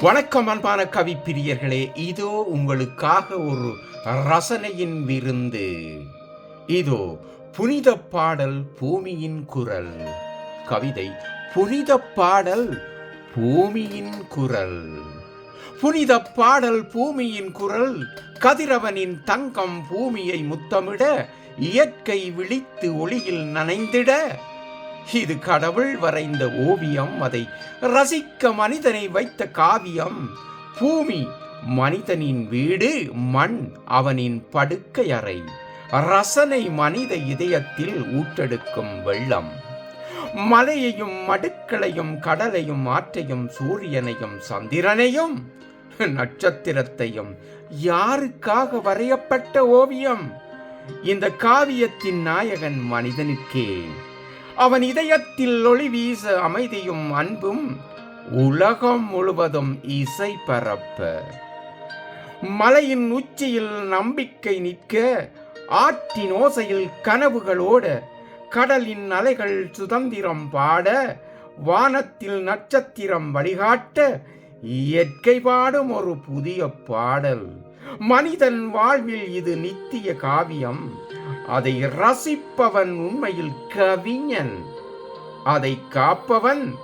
வணக்கம் அன்பான கவி பிரியர்களே. இதோ உங்களுக்காக ஒரு ரசனையின் விருந்து. இதோ புனித பாடல் பூமியின் குரல். கவிதை புனித பாடல் பூமியின் குரல். புனித பாடல் பூமியின் குரல் கதிரவனின் தங்கம் பூமியை முத்தமிட இயற்கை விழித்து ஒளியில் நனைந்திட இது கடவுள் வரைந்த ஓவியம் அதை ரசிக்க மனிதனை வைத்த காவியம். பூமி மனிதனின் வீடு மண் அவனின் படுக்கை அறை. ரசனை மனித இதயத்தில் ஊற்றெடுக்கும் வெள்ளம். மலையையும் மடுக்களையும் கடலையும் ஆற்றையும் சூரியனையும் சந்திரனையும் நட்சத்திரத்தையும் யாருக்காக வரையப்பட்ட ஓவியம்? இந்த காவியத்தின் நாயகன் மனிதனுக்கே. அவன் இதயத்தில் ஒளி வீச அமைதியும் அன்பும் உலகம் முழுவதும் இசை பரப்ப. மலையின் உச்சியில் நம்பிக்கை நிற்க ஆற்றின் ஓசையில் கனவுகளோட கடலின் அலைகள் சுதந்திரம் பாட வானத்தில் நட்சத்திரம் வழிகாட்ட இயற்கை பாடும் ஒரு புதிய பாடல். மனிதன் வாழ்வில் இது நித்திய காவியம். அதை ரசிப்பவன் உண்மையில் கவிஞன். அதை காப்பவன்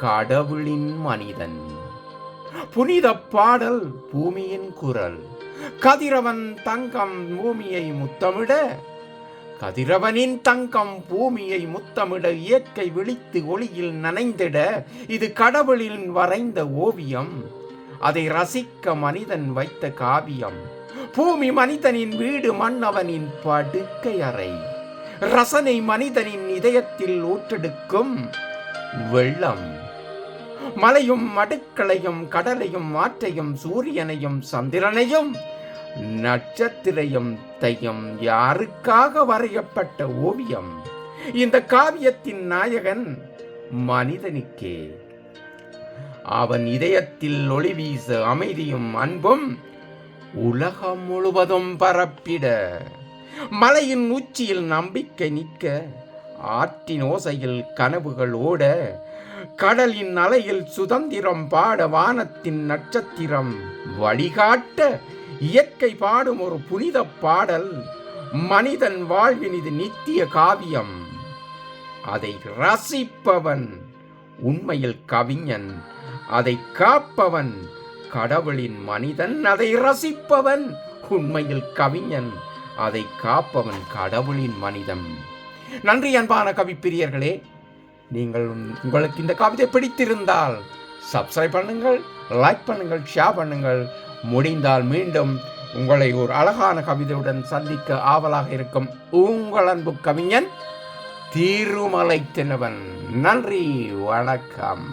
கடவுளின் மனிதன். புனித பாடல் பூமியின் குரல். கதிரவன் தங்கம் பூமியை முத்தமிட. கதிரவனின் தங்கம் பூமியை முத்தமிட இயற்கை விழித்து ஒளியில் நனைந்திட. இது கடவுளின் வரைந்த ஓவியம். அதை ரசிக்க மனிதன் வைத்த காவியம். பூமி மனிதனின் வீடு மன்னவனின் படுக்கை அறை ரசனை மனிதனின் இதயத்தில் ஊற்றெடுக்கும் வெள்ளம். மலையும் மடுக்களையும் கடலையும் ஆற்றையும் சூரியனையும் சந்திரனையும் நட்சத்திரையும் தையும் யாருக்காக வரையப்பட்ட ஓவியம்? இந்த காவியத்தின் நாயகன் மனிதனுக்கே. அவன் இதயத்தில் ஒளி வீச அமைதியும் அன்பும் உலகம் முழுவதும் பரப்பிட மலையின் உச்சியில் நம்பிக்கை நிற்க ஆற்றின் ஓசையில் கனவுகள் ஓட கடலின் அலையில் சுதந்திரம் பாட வானத்தின் நட்சத்திரம் வழிகாட்ட இயற்கை பாடும் ஒரு புனித பாடல் மனிதன் வாழ்வின் இது நித்திய காவியம். அதை ரசிப்பவன் உண்மையில் கவிஞன் அதை காப்பவன் கடவுளின் மனிதன் அதை ரசிப்பவன். உண்மையில் கவிஞன் அதை காப்பவன் கடவுளின் மனிதன். நன்றி அன்பான கவிப்பிரியர்களே நீங்கள் உங்களுக்கு இந்த கவிதை பிடித்திருந்தால் சப்ஸ்கிரைப் பண்ணுங்கள் லைக் பண்ணுங்கள் ஷேர் பண்ணுங்கள். முடிந்தால் மீண்டும் உங்களை ஒரு அழகான கவிதையுடன் சந்திக்க ஆவலாக இருக்கும் உங்கள் அன்பு கவிஞன் திருமலை தினவன் நன்றி வணக்கம்.